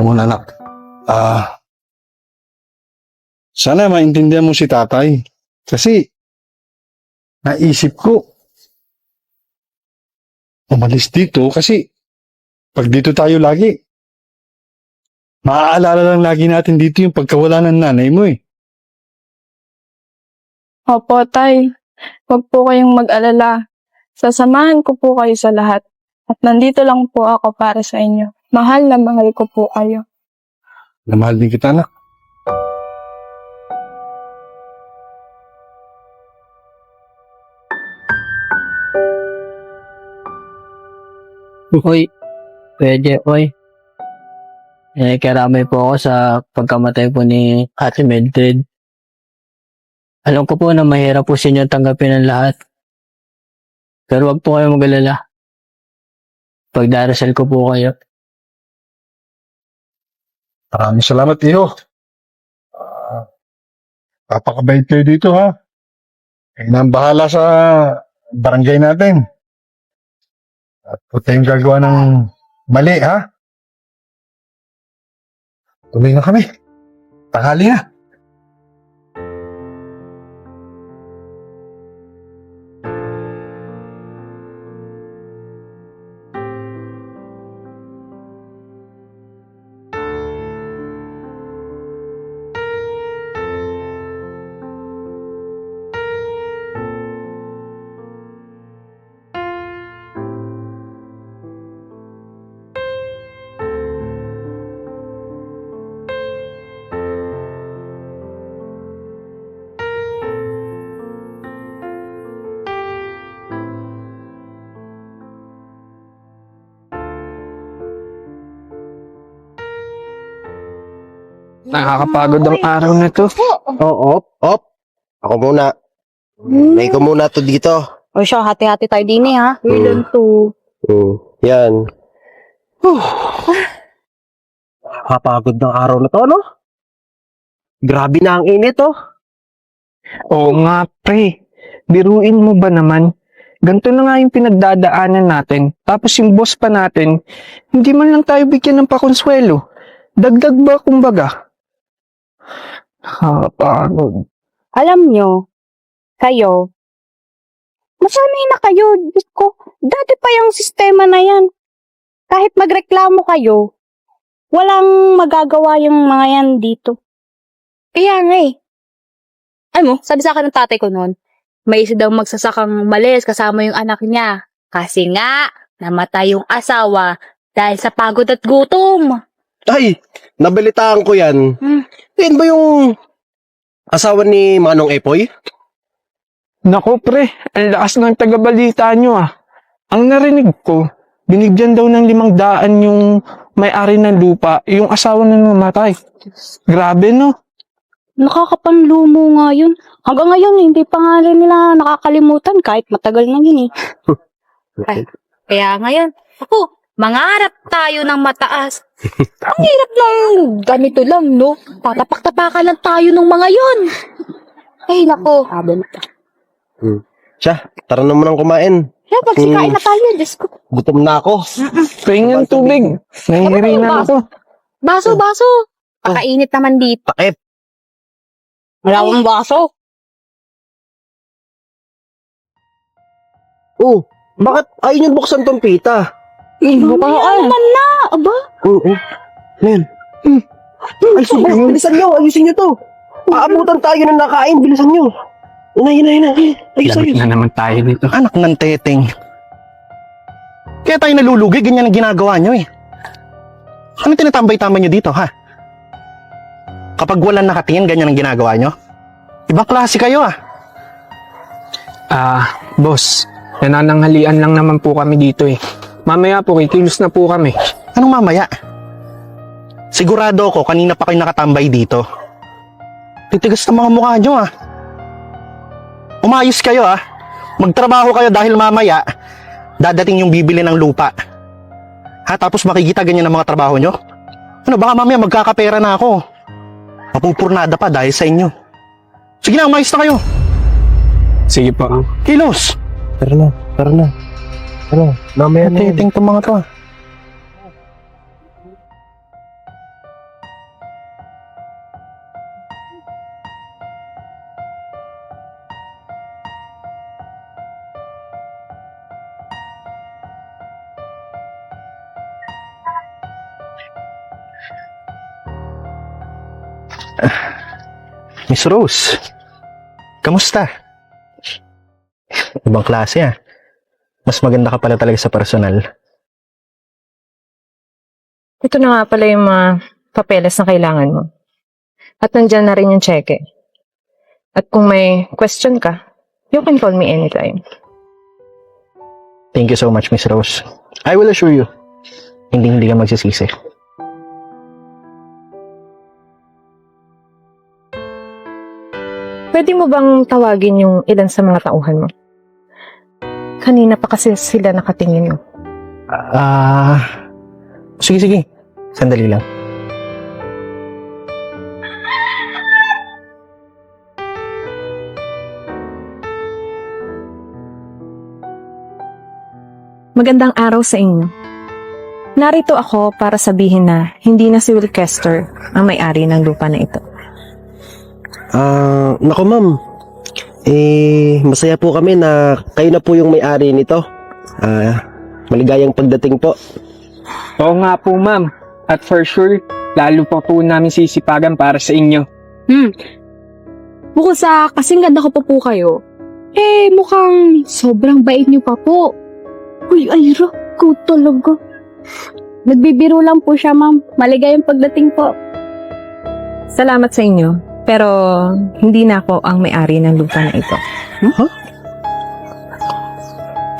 Muna anak. Ah, sana maintindihan mo si tatay. Kasi, naisip ko, umalis dito kasi pag dito tayo lagi, maaalala lang lagi natin dito yung pagkawala ng nanay mo eh. Opo, tay. Huwag po kayong mag-alala. Sasamahan ko po kayo sa lahat. At nandito lang po ako para sa inyo. Mahal na mahal ko po kayo. Na mahal din kita anak. Uy, pwede, uy. Eh, karamay po ako sa pagkamatay po ni Ate Mildred. Alam ko po na mahirap po sa inyo tanggapin ang lahat. Pero wag po kayo mag-alala. Pagdarasal ko po kayo. Maraming salamat, Iho. Ah, papakabait kayo dito, ha? Kayo na ang bahala sa barangay natin. At huwag tayong gagawa ng mali, ha? Tuloy na kami. Tanghali na. Nakakapagod ang araw na to. Oo. Op, ako muna. Lay ko muna to dito. O siya, hati-hati tayo din eh, ha? William to. Hmm, yan. Nakakapagod ng araw na to, no? Grabe na ang init, oh. Oo nga, pre. Biruin mo ba naman? Ganito na nga yung pinagdadaanan natin. Tapos yung boss pa natin, hindi man lang tayo bigyan ng pakonsuelo. Dagdag ba kumbaga? Nakakapagod. Alam nyo, kayo, masanay na kayo. Diyos ko, dati pa yung sistema na yan. Kahit magreklamo kayo, walang magagawa yung mga yan dito. Kaya nga eh. Mo, sabi sa akin ng tatay ko noon, may isa daw magsasakang malis kasama yung anak niya. Kasi nga, namatay yung asawa dahil sa pagod at gutom. Ay, nabalitaan ko yan. Hmm. Yan ba yung asawa ni Manong Epoy? Nako pre, ang lakas ng tagabalita nyo ah. Ang narinig ko, binigyan daw ng limang daan yung may-ari ng lupa, yung asawa na namatay. Grabe no? Nakakapanlumo nga yun. Hanggang ngayon, hindi pa nga rin nila nakakalimutan kahit matagal na yun eh. Ay, kaya ngayon, ako, mangarap tayo ng mataas. Ang hirap lang, ganito lang, no? Tatapak-tapakan lang tayo ng mga yun. Ay, nako. Sabi na. Siya, tara na munang kumain. Kaya pagsikain na tayo, Diyos ko. Gutom na ako. Pahingin tubig. Nahihiri na ako. Baso, baso. Pakainit naman dito. Takip. Wala akong baso. Oh, bakit ayaw niyo buksan tong pita? Mamaya naman na. Aba, Oo. Len. Ay, sige, bilisan niyo. Ayusin niyo to. Aabutan tayo ng nakain. Bilisan niyo. Ina, ina, ina. Ayos, Lamig ayos. na naman tayo dito. Anak ng teteng. Kaya tayo nalulugi, ganyan ang ginagawa nyo eh. Ano tinatambay-tambay nyo dito, ha? Kapag walang nakatingin, ganyan ang ginagawa nyo? Ibang klase kayo, ah. Ah, boss, nanananghalian lang naman po kami dito eh. Mamaya po, kikilos na po kami. Anong mamaya? Sigurado ako, kanina pa kayo nakatambay dito. Titigas ng mga mukha nyo, ah. Umayos kayo, ah. Magtrabaho kayo dahil mamaya, dadating yung bibili ng lupa. Ha, tapos makikita ganyan ang mga trabaho nyo? Ano, baka mamaya magkakapera na ako. Mapupurnada pa dahil sa inyo. Sige na, umayos na kayo. Sige po. Kilos! Tara na, tara na. Ano? Mamaya na yan. Titing mga to. ah. Miss Rose, kamusta? Ibang klase ah. Mas maganda ka pala talaga sa personal. Ito na nga pala yung mga papeles na kailangan mo. At nandyan na rin yung cheque. At kung may question ka, you can call me anytime. Thank you so much, Miss Rose. I will assure you, hindi hindi ka magsisisi. Pwede mo bang tawagin yung ilan sa mga tauhan mo? Kanina pa kasi sila nakatingin mo. Ah, sige sige. Sandali lang. Magandang araw sa inyo. Narito ako para sabihin na hindi na si Will Kester ang may-ari ng lupa na ito. Ah, nako ma'am. Eh, masaya po kami na kayo na po yung may-ari nito. Ah, maligayang pagdating po. Oo nga po, ma'am. At for sure, lalo pa po namin sisipagan para sa inyo. Hmm. Bukod sa kasing ganda ko pa po kayo, eh mukhang sobrang bait niyo pa po. Uy, Ira, ko talaga. Nagbibiro lang po siya, ma'am. Maligayang pagdating po. Salamat sa inyo, pero hindi na ako ang may-ari ng lupa na ito.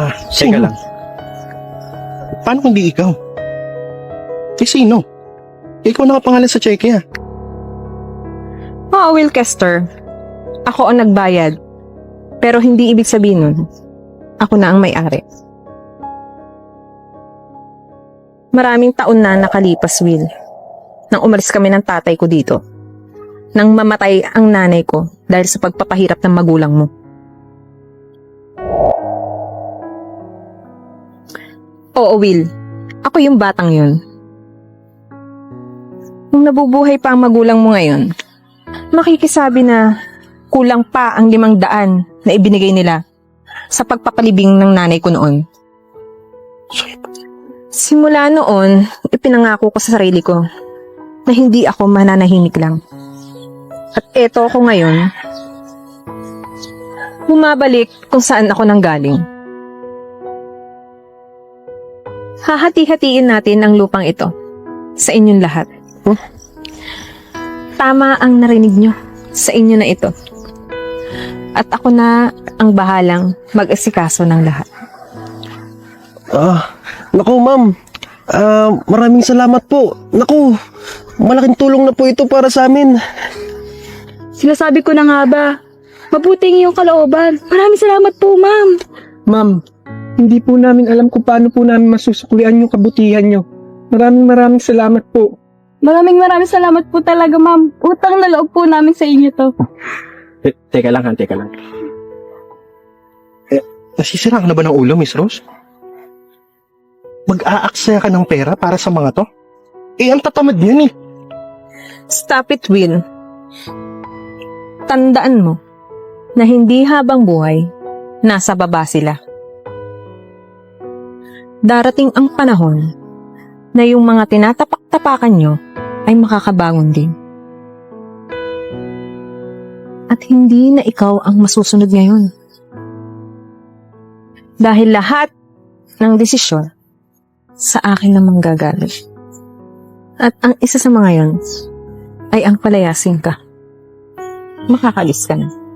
Ah, Sino? teka lang. Paano kung di ikaw? Eh, sino? Ikaw nakapangalan sa cheque ah. Oo, Will Kester. Ako ang nagbayad. Pero hindi ibig sabihin nun, ako na ang may-ari. Maraming taon na nakalipas, Will. Nang umalis kami ng tatay ko dito. Nang mamatay ang nanay ko dahil sa pagpapahirap ng magulang mo. Oo, Will. Ako yung batang yun. Nung nabubuhay pa ang magulang mo ngayon, makikisabi na kulang pa ang limang daan na ibinigay nila sa pagpapalibing ng nanay ko noon. Simula noon, ipinangako ko sa sarili ko na hindi ako mananahimik lang. At eto ako ngayon, bumabalik kung saan ako nanggaling. Hahati-hatiin natin ang lupang ito sa inyong lahat. Tama ang narinig nyo sa inyo na ito. At ako na ang bahalang mag-asikaso ng lahat. Ah, naku ma'am. Ah, maraming salamat po. Naku, malaking tulong na po ito para sa amin. Sinasabi ko na nga ba, mabuting iyong kalooban. Maraming salamat po, ma'am. Ma'am, hindi po namin alam kung paano po namin masusuklian yung kabutihan nyo. Maraming maraming salamat po. Maraming maraming salamat po talaga, ma'am. Utang na loob po namin sa inyo to. Te- teka lang ha, teka lang. Eh, nasisira ka na ba ng ulo, Miss Rose? Mag-aaksaya ka ng pera para sa mga to? Eh, ang tatamad niyan eh. Stop it, Will. Tandaan mo na hindi habang buhay, nasa baba sila. Darating ang panahon na yung mga tinatapak-tapakan nyo ay makakabangon din. At hindi na ikaw ang masusunod ngayon. Dahil lahat ng desisyon sa akin na manggagaling. At ang isa sa mga yon ay ang palayasin ka. Makakalis ka na.